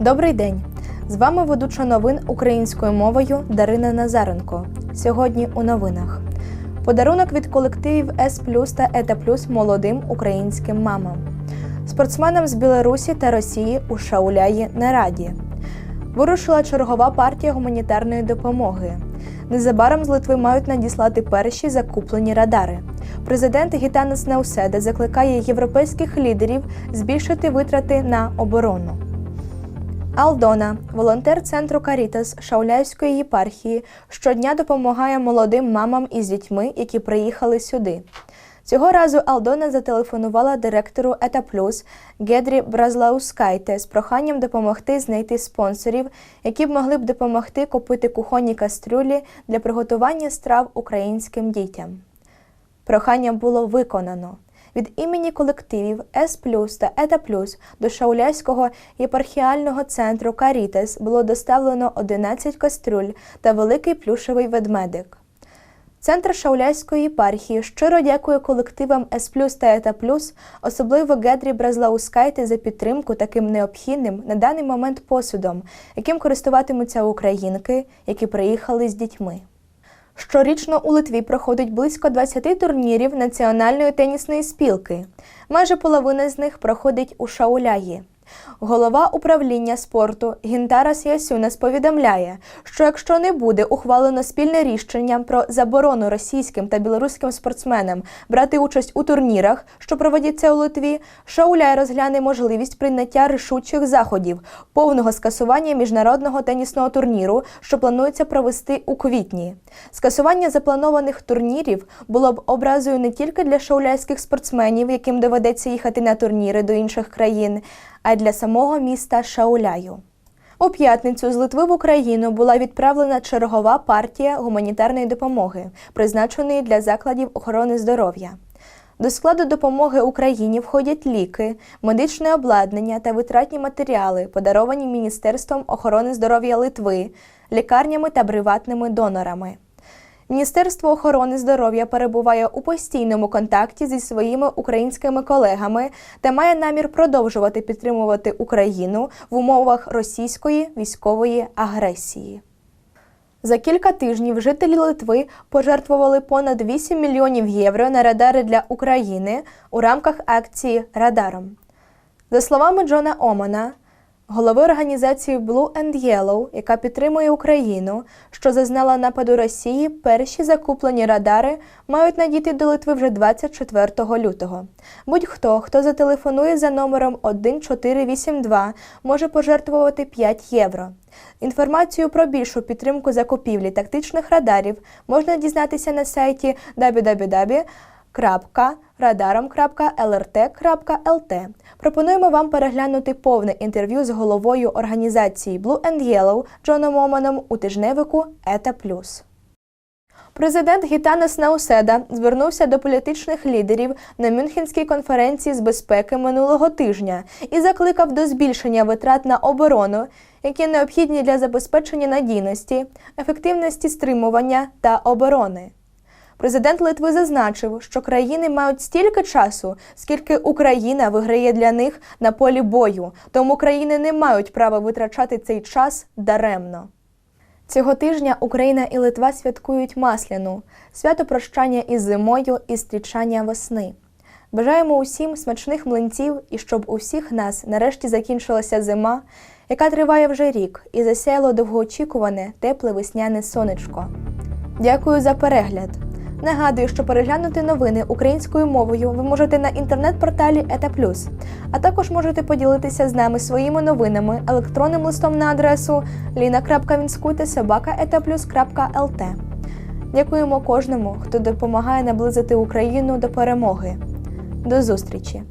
Добрий день! З вами ведуча новин українською мовою Дарина Назаренко. Сьогодні у новинах. Подарунок від колективів С та ЕТА молодим українським мамам. Спортсменам з Білорусі та Росії у Шауляї на Раді. Вирушила чергова партія гуманітарної допомоги. Незабаром з Литви мають надіслати перші закуплені радари. Президент Гітанес Неуседа закликає європейських лідерів збільшити витрати на оборону. Алдона, волонтер центру Карітас Шауляйської єпархії, щодня допомагає молодим мамам із дітьми, які приїхали сюди. Цього разу Алдона зателефонувала директору Ета Плюс Гедрі Бразлаускайте з проханням допомогти знайти спонсорів, які б могли б допомогти купити кухонні кастрюлі для приготування страв українським дітям. Прохання було виконано. Від імені колективів С та ЕТА до Шауляйського єпархіального центру Карітес було доставлено 11 кастрюль та великий плюшевий ведмедик. Центр Шауляйської єпархії щиро дякує колективам С та ЕТА особливо Гедрі Бразлаускайте за підтримку таким необхідним на даний момент посудом, яким користуватимуться українки, які приїхали з дітьми. Щорічно у Литві проходить близько 20 турнірів національної тенісної спілки. Майже половина з них проходить у Шауляї. Голова управління спорту Гінтарас Ясюнес повідомляє, що якщо не буде ухвалено спільне рішення про заборону російським та білоруським спортсменам брати участь у турнірах, що проводяться у Литві, Шауляй розгляне можливість прийняття рішучих заходів, повного скасування міжнародного тенісного турніру, що планується провести у квітні. Скасування запланованих турнірів було б образою не тільки для шауляйських спортсменів, яким доведеться їхати на турніри до інших країн а й для самого міста Шауляю. У п'ятницю з Литви в Україну була відправлена чергова партія гуманітарної допомоги, призначеної для закладів охорони здоров'я. До складу допомоги Україні входять ліки, медичне обладнання та витратні матеріали, подаровані Міністерством охорони здоров'я Литви, лікарнями та приватними донорами. Міністерство охорони здоров'я перебуває у постійному контакті зі своїми українськими колегами та має намір продовжувати підтримувати Україну в умовах російської військової агресії. За кілька тижнів жителі Литви пожертвували понад 8 мільйонів євро на радари для України у рамках акції Радаром. За словами Джона Омана, голови організації Blue and Yellow, яка підтримує Україну, що зазнала нападу Росії, перші закуплені радари мають надійти до Литви вже 24 лютого. Будь-хто, хто зателефонує за номером 1482, може пожертвувати 5 євро. Інформацію про більшу підтримку закупівлі тактичних радарів можна дізнатися на сайті www www.radarom.lrt.lt. Пропонуємо вам переглянути повне інтерв'ю з головою організації Blue and Yellow Джоном Оманом у тижневику ЕТА. Президент Гітанес Науседа звернувся до політичних лідерів на Мюнхенській конференції з безпеки минулого тижня і закликав до збільшення витрат на оборону, які необхідні для забезпечення надійності, ефективності стримування та оборони. Президент Литви зазначив, що країни мають стільки часу, скільки Україна виграє для них на полі бою, тому країни не мають права витрачати цей час даремно. Цього тижня Україна і Литва святкують Масляну, свято прощання із зимою і зустрічання весни. Бажаємо усім смачних млинців і щоб у всіх нас нарешті закінчилася зима, яка триває вже рік, і засяяло довгоочікуване тепле весняне сонечко. Дякую за перегляд! Нагадую, що переглянути новини українською мовою ви можете на інтернет-порталі ЕТА а також можете поділитися з нами своїми новинами електронним листом на адресу lina.vinskute.sobaka.etaplus.lt. Дякуємо кожному, хто допомагає наблизити Україну до перемоги. До зустрічі!